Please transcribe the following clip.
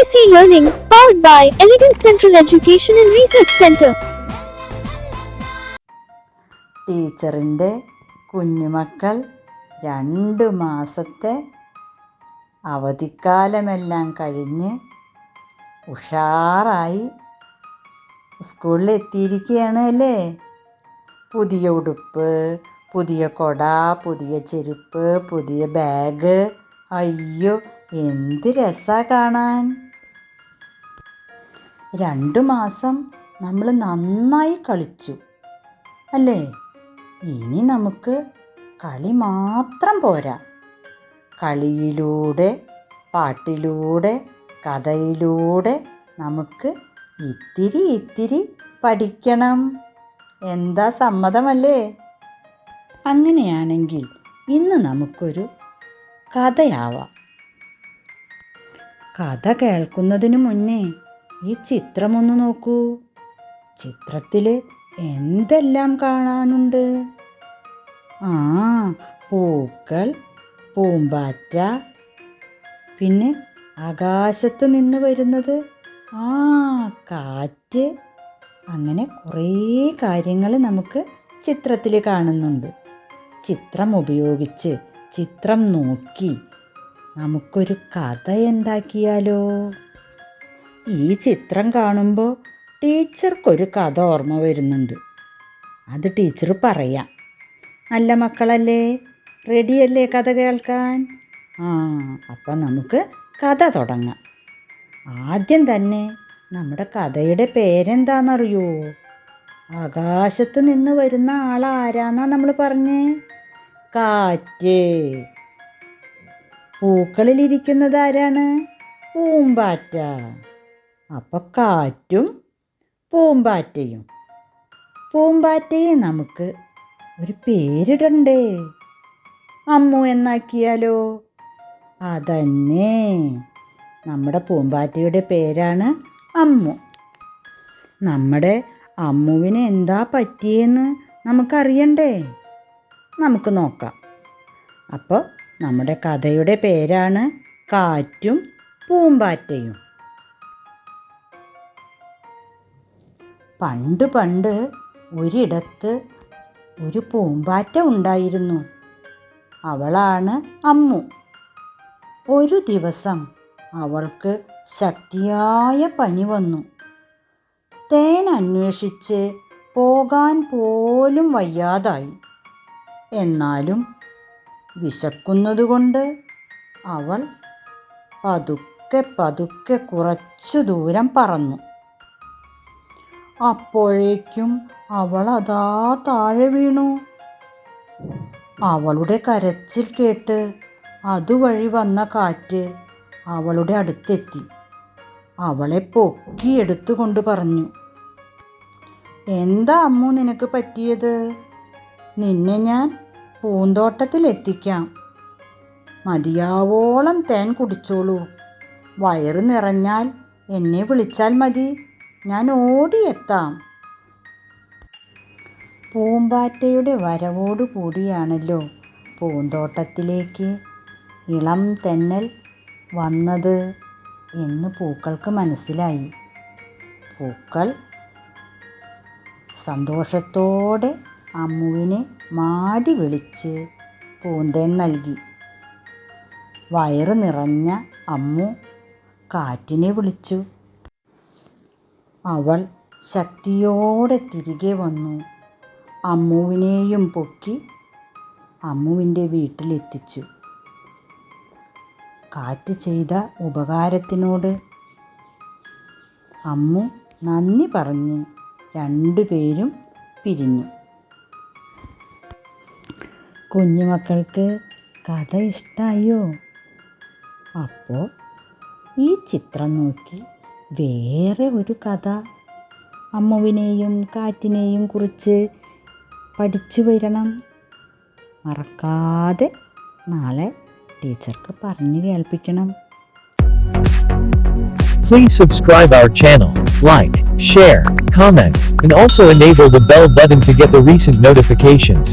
AC Learning, powered by Elegant Central Education and Research Center. ടീച്ചറിന്റെ കുഞ്ഞുമക്കൾ രണ്ട് മാസത്തെ അവധിക്കാലമെല്ലാം കഴിഞ്ഞ് ഉഷാറായി സ്കൂളിലെത്തിയിരിക്കുകയാണ് അല്ലേ? പുതിയ ഉടുപ്പ് പുതിയ കൊട പുതിയ ചെരുപ്പ് പുതിയ ബാഗ്. അയ്യോ എന്ത് രസാ കാണാൻ. രണ്ട് മാസം നമ്മൾ നന്നായി കളിച്ചു. അല്ലേ? ഇനി നമുക്ക് കളി മാത്രം പോരാ. കളിയിലൂടെ പാട്ടിലൂടെ കഥയിലൂടെ നമുക്ക് ഇത്തിരി ഇത്തിരി പഠിക്കണം. എന്താ സമ്മതമല്ലേ? അങ്ങനെയാണെങ്കിൽ ഇന്ന് നമുക്കൊരു കഥയാവാം. കഥ കേൾക്കുന്നതിന് മുന്നേ ഈ ചിത്രമൊന്ന് നോക്കൂ. ചിത്രത്തിൽ എന്തെല്ലാം കാണാനുണ്ട്? ആ പൂക്കൾ പൂമ്പാറ്റ പിന്നെ ആകാശത്ത് നിന്ന് വരുന്നത്. ആ കാറ്റ്. അങ്ങനെ കുറേ കാര്യങ്ങൾ നമുക്ക് ചിത്രത്തിൽ കാണുന്നുണ്ട്. ചിത്രം ഉപയോഗിച്ച് ചിത്രം നോക്കി നമുക്കൊരു കഥ ഉണ്ടാക്കിയാലോ ഈ ചിത്രം കാണുമ്പോൾ ടീച്ചർക്കൊരു കഥ ഓർമ്മ വരുന്നുണ്ട്. അത് ടീച്ചർ പറയാം. നല്ല മക്കളല്ലേ റെഡിയല്ലേ കഥ കേൾക്കാൻ? ആ അപ്പം നമുക്ക് കഥ തുടങ്ങാം. ആദ്യം തന്നെ നമ്മുടെ കഥയുടെ പേരെന്താണെന്നറിയോ ആകാശത്ത് നിന്ന് വരുന്ന ആൾ നമ്മൾ പറഞ്ഞേ? കാറ്റ്. പൂക്കളിലിരിക്കുന്നത് ആരാണ് പൂമ്പാറ്റ. അപ്പം കാറ്റും പൂമ്പാറ്റയും. പൂമ്പാറ്റയെ നമുക്ക് ഒരു പേരിടണ്ടേ? അമ്മു എന്നാക്കിയാലോ? അതന്നെ. നമ്മുടെ പൂമ്പാറ്റയുടെ പേരാണ് അമ്മു. നമ്മുടെ അമ്മുവിന് എന്താ പറ്റിയെന്ന് നമുക്കറിയണ്ടേ? നമുക്ക് നോക്കാം. അപ്പോൾ നമ്മുടെ കഥയുടെ പേരാണ് കാറ്റും പൂമ്പാറ്റയും. പണ്ട് പണ്ട് ഒരിടത്ത് ഒരു പൂമ്പാറ്റ ഉണ്ടായിരുന്നു. അവളാണ് അമ്മു. ഒരു ദിവസം അവൾക്ക് ശക്തിയായ പനി വന്നു. തേൻ അന്വേഷിച്ച് പോകാൻ പോലും വയ്യാതായി. എന്നാലും വിശക്കുന്നതുകൊണ്ട് അവൾ പതുക്കെ പതുക്കെ കുറച്ചു ദൂരം പറന്നു. അപ്പോഴേക്കും അവൾ അതാ താഴെ വീണു. അവളുടെ കരച്ചിൽ കേട്ട് അതുവഴി വന്ന കാറ്റ് അവളുടെ അടുത്തെത്തി. അവളെ പൊക്കി എടുത്തുകൊണ്ട് പറഞ്ഞു എന്താ അമ്മു നിനക്ക് പറ്റിയത്? നിന്നെ ഞാൻ പൂന്തോട്ടത്തിൽ എത്തിക്കാം. മതിയാവോളം തേൻ കുടിച്ചോളൂ. വയറ് നിറഞ്ഞാൽ എന്നെ വിളിച്ചാൽ മതി. ഞാൻ ഓടിയെത്താം. പൂമ്പാറ്റയുടെ വരവോടു കൂടിയാണല്ലോ പൂന്തോട്ടത്തിലേക്ക് ഇളം തെന്നൽ വന്നത് എന്ന് പൂക്കൾക്ക് മനസ്സിലായി. പൂക്കൾ സന്തോഷത്തോടെ അമ്മുവിനെ മാടി വിളിച്ച് പൂന്തേൻ നൽകി. വയറ് നിറഞ്ഞ അമ്മു കാറ്റിനെ വിളിച്ചു. അവൾ ശക്തിയോടെ തിരികെ വന്നു. അമ്മുവിനെയും പൊക്കി അമ്മുവിന്റെ വീട്ടിലെത്തിച്ചു. കാറ്റ് ചെയ്ത ഉപകാരത്തിനോട് അമ്മു നന്ദി പറഞ്ഞ് രണ്ടുപേരും പിരിഞ്ഞു. കുഞ്ഞുമക്കൾക്ക് കഥ ഇഷ്ടായോ? അപ്പോൾ ഈ ചിത്രം നോക്കി വേറെ ഒരു കഥ അമ്മുവിനെയും കാറ്റിനെയും കുറിച്ച് പഠിച്ചു വരണം മറക്കാതെ നാളെ ടീച്ചർക്ക് പറഞ്ഞു കേൾപ്പിക്കണം Please subscribe our channel, like, share, comment, and also enable the bell button to get the recent notifications.